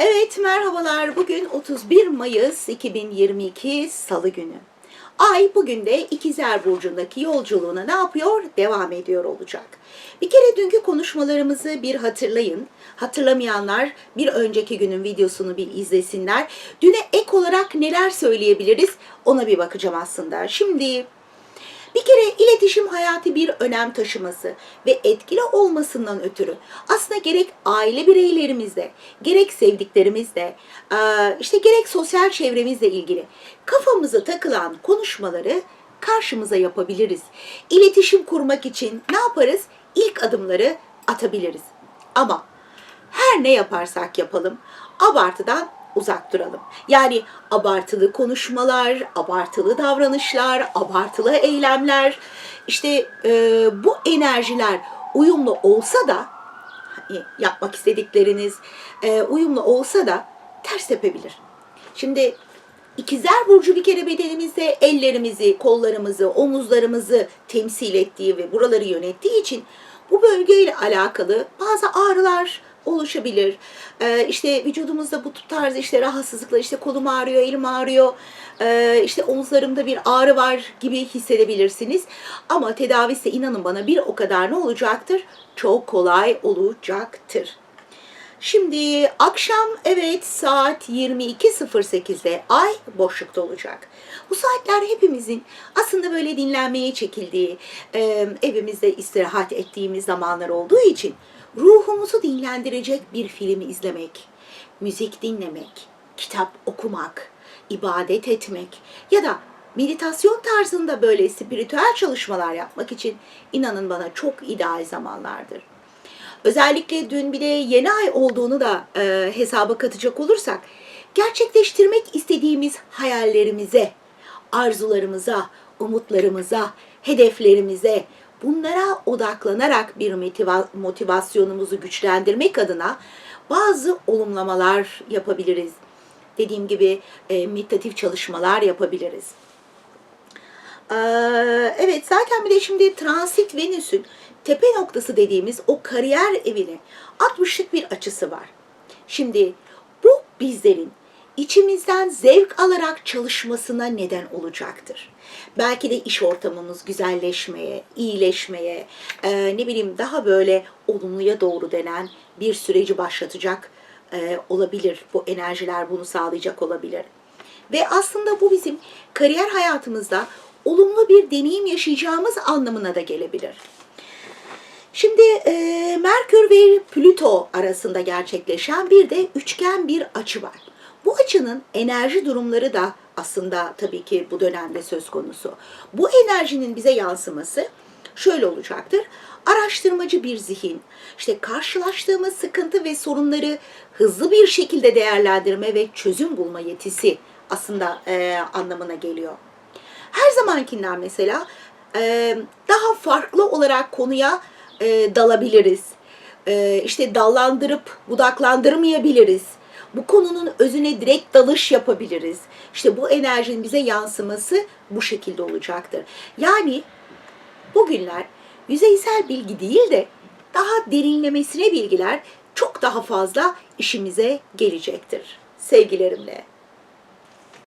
Evet merhabalar. Bugün 31 Mayıs 2022 Salı günü. Ay bugün de İkizler Burcu'ndaki yolculuğuna ne yapıyor? Devam ediyor olacak. Bir kere dünkü konuşmalarımızı bir hatırlayın. Hatırlamayanlar bir önceki günün videosunu bir izlesinler. Düne ek olarak neler söyleyebiliriz ona bir bakacağım aslında. Şimdi bir kere iletişim hayati bir önem taşıması ve etkili olmasından ötürü aslında gerek aile bireylerimizle, gerek sevdiklerimizle, işte gerek sosyal çevremizle ilgili kafamıza takılan konuşmaları karşımıza yapabiliriz. İletişim kurmak için ne yaparız? İlk adımları atabiliriz. Ama her ne yaparsak yapalım abartıdan uzak duralım. Yani abartılı konuşmalar, abartılı davranışlar, abartılı eylemler, işte e, bu enerjiler uyumlu olsa da hani yapmak istedikleriniz e, uyumlu olsa da ters tepebilir. Şimdi İkizler Burcu bir kere bedenimizde ellerimizi, kollarımızı, omuzlarımızı temsil ettiği ve buraları yönettiği için bu bölgeyle alakalı bazı ağrılar oluşabilir. Ee, işte vücudumuzda bu tarz işte rahatsızlıklar, işte kolum ağrıyor, elim ağrıyor, ee, işte omuzlarımda bir ağrı var gibi hissedebilirsiniz. Ama tedavisi inanın bana bir o kadar ne olacaktır? Çok kolay olacaktır. Şimdi akşam evet saat 22.08'de ay boşlukta olacak. Bu saatler hepimizin aslında böyle dinlenmeye çekildiği, evimizde istirahat ettiğimiz zamanlar olduğu için ruhumuzu dinlendirecek bir filmi izlemek, müzik dinlemek, kitap okumak, ibadet etmek ya da meditasyon tarzında böyle spiritüel çalışmalar yapmak için inanın bana çok ideal zamanlardır. Özellikle dün bir de yeni ay olduğunu da e, hesaba katacak olursak gerçekleştirmek istediğimiz hayallerimize, arzularımıza, umutlarımıza, hedeflerimize bunlara odaklanarak bir motiva- motivasyonumuzu güçlendirmek adına bazı olumlamalar yapabiliriz. Dediğim gibi e, meditatif çalışmalar yapabiliriz. Ee, evet zaten bir de şimdi transit Venüs'ün tepe noktası dediğimiz o kariyer evine 60'lık bir açısı var. Şimdi bu bizlerin içimizden zevk alarak çalışmasına neden olacaktır. Belki de iş ortamımız güzelleşmeye, iyileşmeye, e, ne bileyim daha böyle olumluya doğru denen bir süreci başlatacak e, olabilir. Bu enerjiler bunu sağlayacak olabilir. Ve aslında bu bizim kariyer hayatımızda olumlu bir deneyim yaşayacağımız anlamına da gelebilir. Şimdi e, Merkür ve Plüto arasında gerçekleşen bir de üçgen bir açı var. Bu açının enerji durumları da aslında tabii ki bu dönemde söz konusu. Bu enerjinin bize yansıması şöyle olacaktır. Araştırmacı bir zihin, işte karşılaştığımız sıkıntı ve sorunları hızlı bir şekilde değerlendirme ve çözüm bulma yetisi aslında e, anlamına geliyor. Her zamankinden mesela e, daha farklı olarak konuya e, dalabiliriz. E, işte dallandırıp budaklandırmayabiliriz. Bu konunun özüne direkt dalış yapabiliriz. İşte bu enerjinin bize yansıması bu şekilde olacaktır. Yani bugünler yüzeysel bilgi değil de daha derinlemesine bilgiler çok daha fazla işimize gelecektir. Sevgilerimle.